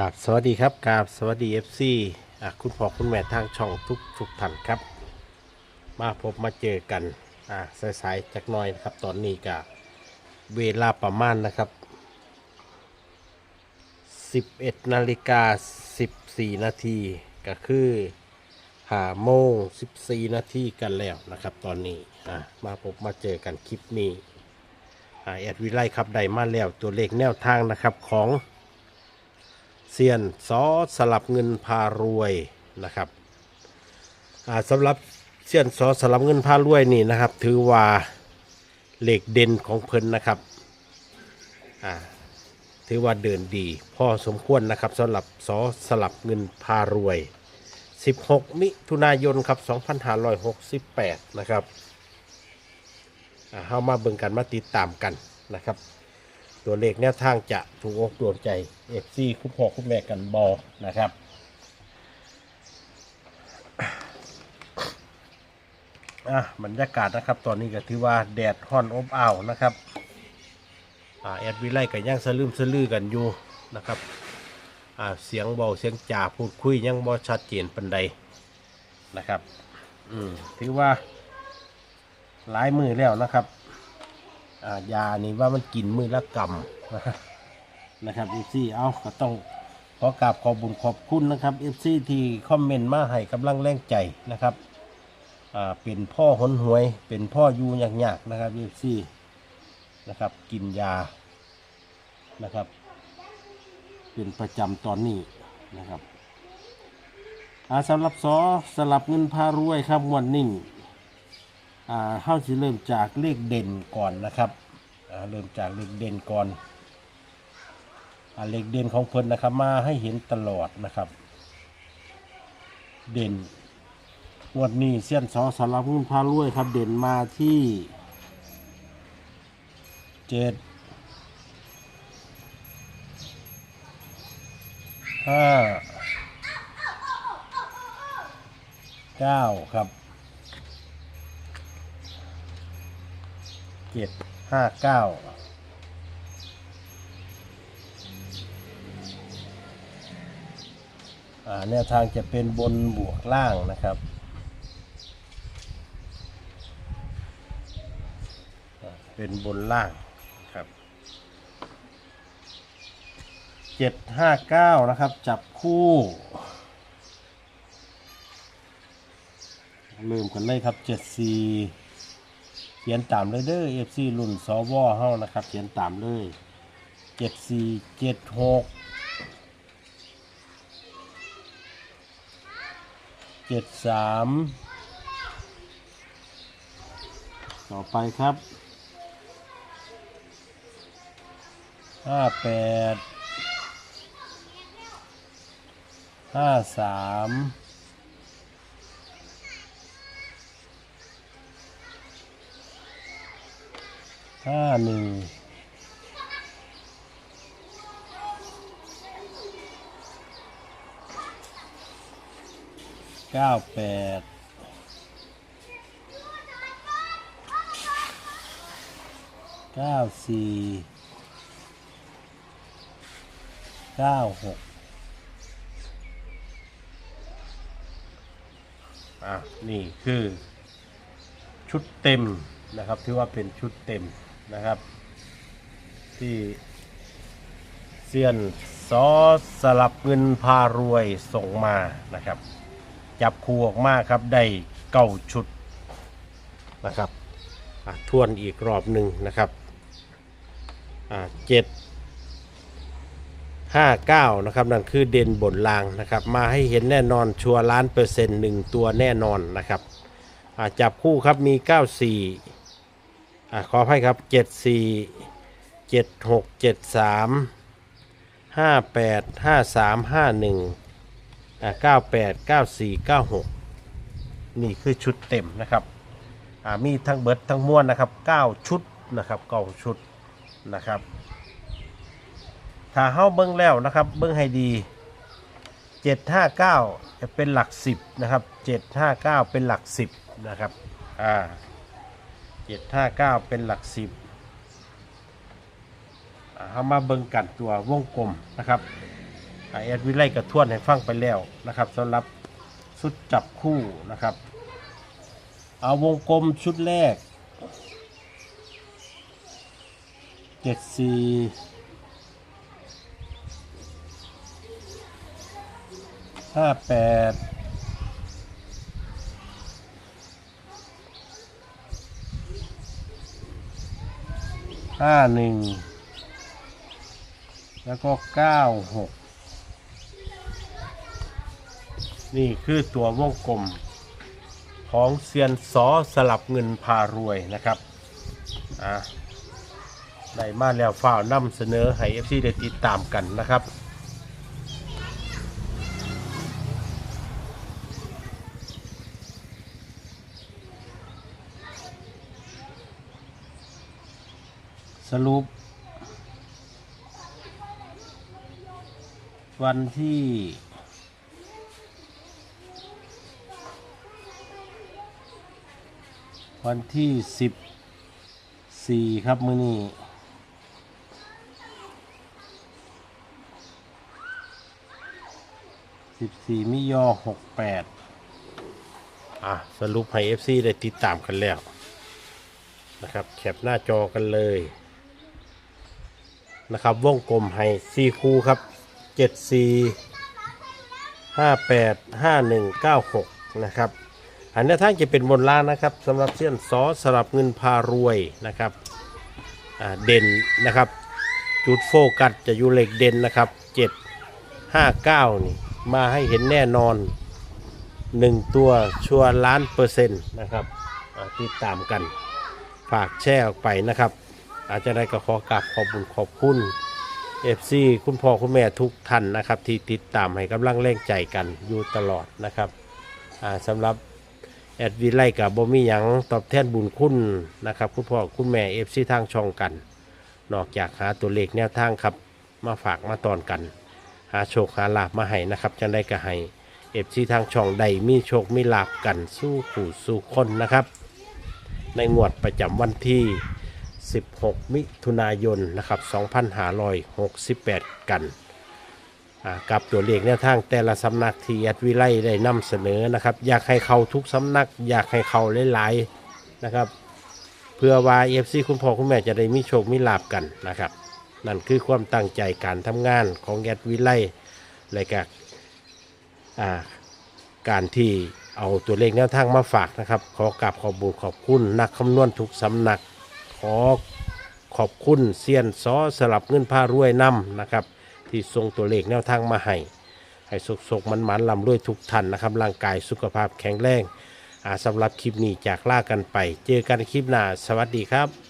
กราบสวัสดีครับกราบสวัสดีเอฟซีอะคุณพ่อคุณแม่ทางช่องทุกทุกท่านครับ มาพบมาเจอกันอะสายๆจักหน่อยนะครับ ตอนนี้ก็เวลาประมาณนะครับ 11นาฬิกา14 นาทีก็คือหาโมง14 นาทีกันแล้วนะครับ ตอนนี้อะมาพบมาเจอกันคลิปนี้อะแอดวิไลครับได้มาแล้วตัวเลขแนวทางนะครับของ เซียนซอสลับเงินพารวยนะครับสำหรับเซียนซอสลับเงินพารวยนี่นะครับ ถือว่าเหล็กเด่นของเพิ่นนะครับถือว่าเดินดีพอสมควรนะครับสำหรับซอสลับเงินพารวย 16 มิถุนายนครับ 2568 นะครับเข้ามาเบิ่งกันมาติดตามกันนะครับ ตัวเลขแนวทางจะถูกอกโดนใจเอฟซีคุณพ่อคุณแม่กันบอนะครับ อะบรรยากาศนะครับ ตอนนี้ก็ถือว่าแดดฮ้อนอบอ้าวนะครับ อ่าแอดวิไลกับยังสลืมสลือกันอยู่นะครับอ่าเสียงเบาเสียงจ่าพูดคุยยังบ่ชัดเจนปันใดนะครับ อืมถือว่าหลายมือแล้วนะครับ อ่ายานี่ว่ามันกินมือละกำนะครับเอฟซีเอาก็ต้องขอกราบขอบุญขอบคุณนะครับเอฟซีที่คอมเมนต์มาให้กำลังแรงใจนะครับอ่าเป็นพ่อหนหวย เป็นพ่ออยู่ยากๆนะครับเอฟซีนะครับกินยานะครับ เป็นประจำตอนนี้นะครับอาสำหรับซอสลับเงินพารวยครับวันนิ่ง อ่าเข้าจะเริ่มจากเลขเด่นก่อนนะครับอ่าเริ่มจากเลขเด่นก่อนอ่าเลขเด่นของเพิ่นนะครับ มาให้เห็นตลอดนะครับ เด่นงวดนี้เส้ยนสอสารพุ่งพารวยครับ เด่นมาที่เจ็ดห้าเก้าครับ เจ็ดห้าเก้าอ่าแนวทางจะเป็นบนบวกล่างนะครับเป็นบนล่างครับเจ็ดห้าเก้านะครับ จับคู่ลืมกันเลยครับเจ็ดสี่ ขียนตามเลยเด้อเอฟซีรุ่นสวเฮานะครับ เขียนตามเลยเจ็ดสี่เจ็ดหกเจ็ดสามต่อไปครับห้าแปดห้าสาม ห้าหนึ่งเก้าแปดเก้าสี่เก้าหกอะ นี่คือชุดเต็มนะครับ ที่ว่าเป็นชุดเต็ม นะครับ ที่เซียนซอสลับเงินพารวยส่งมานะครับ จับคู่ออกมาครับได้เก้าชุดนะครับทวนอีกรอบหนึ่งนะครับเจ็ดห้าเก้านะครับนั่นคือเด่นบนลางนะครับ มาให้เห็นแน่นอนชัวร์ล้านเปอร์เซ็นต์หนึ่งตัวแน่นอนนะครับจับคู่ครับมี94 อ่าขอให้ครับ74 76 73 58 53 51อ่า98 94 96นี่คือชุดเต็มนะครับอ่ามีทั้งเบิดทั้งม้วนนะครับ9ชุดนะครับ9ชุดนะครับ ถ้าเฮ้าเบิ้งแล้วนะครับเบิ้งให้ดี759จะเป็นหลัก10นะครับ759เป็นหลัก10นะครับอ่า 759เก้าเป็นหลัก10อ่าเอามาเบิ้งกันตัววงกลมนะครับแอดวิไลกระทวนให้ฟังไปแล้วนะครับสำหรับชุดจับคู่นะครับ เอาวงกลมชุดแรกเจ็ดสี่ห้าแปด ห้าหนึ่งแล้วก็เก้าหกนี่คือตัววงกลมของเซียนซอสลับเงินพารวยนะครับอะได้มาแล้วฝ้าวนำเสนอให้ FC ได้ติดตามกันนะครับ สรุป วันที่วันที่สิบสี่ครับมือนี้สิบสี่มิยอหกแปดอะ สรุปให้ FC ได้ติดตามกันแล้ว นะครับ แคปหน้าจอกันเลย นะครับ วงกลมให้สี่คู่ครับเจ็ดสี่ห้าแปดห้าหนึ่งเก้าหกนะครับ อันนี้ท่านจะเป็นบนล่างนะครับสำหรับเส้นซอสลับเงินพารวยนะครับเด่นนะครับ จุดโฟกัสจะอยู่เหล็กเด่นนะครับ7 5 9นี่มาให้เห็นแน่นอน1ตัวชัวร์ล้านเปอร์เซ็นต์นะครับติดตามกันฝากแชร์ออกไปนะครับ อาจจะได้ก็ขอกราบขอบุญขอบคุณ FC คุณพ่อคุณแม่ทุกท่านนะครับ ที่ติดตามให้กำลังแรงใจกันอยู่ตลอดนะครับอ่าสำหรับแอดวีไลกับบ่มีหยังตอบแทนบุญคุณนะครับ คุณพ่อคุณแม่เอฟซีทางช่องกัน นอกจากหาตัวเลขแนวทางครับ มาฝากมาตอนกัน หาโชคหาลาบมาให้นะครับจังได้ก็ให้เอฟซีทางช่องใดมีโชคมีลาบกันสู้ขู่สู้คนนะครับ ในงวดประจำวันที่ 16 มิถุนายนนะครับ2568 กันอ่ากับตัวเลขแนวทางแต่ละสำนักที่แอดวิไลได้นำเสนอนะครับ อยากให้เขาทุกสำนัก อยากให้เขาหลายๆนะครับ เพื่อว่าเอฟซีคุณพ่อคุณแม่จะได้มีโชคมีลาบกันนะครับ นั่นคือความตั้งใจการทำงานของแอดวิไลและก็อ่าการที่เอาตัวเลขแนวทางมาฝากนะครับ ขอกราบขอบบุญขอบคุณนักคำนวณทุกสำนัก ขอขอบคุณเซียนซอสลับเงินผ้ารวยนำนะครับ ที่ส่งตัวเลขแนวทางมาให้ให้สุกสกมันมันลำรวยทุกท่านนะครับ ร่างกายสุขภาพแข็งแรงอ่าสำหรับคลิปนี้จากล่ากันไป เจอกันคลิปหน้า สวัสดีครับ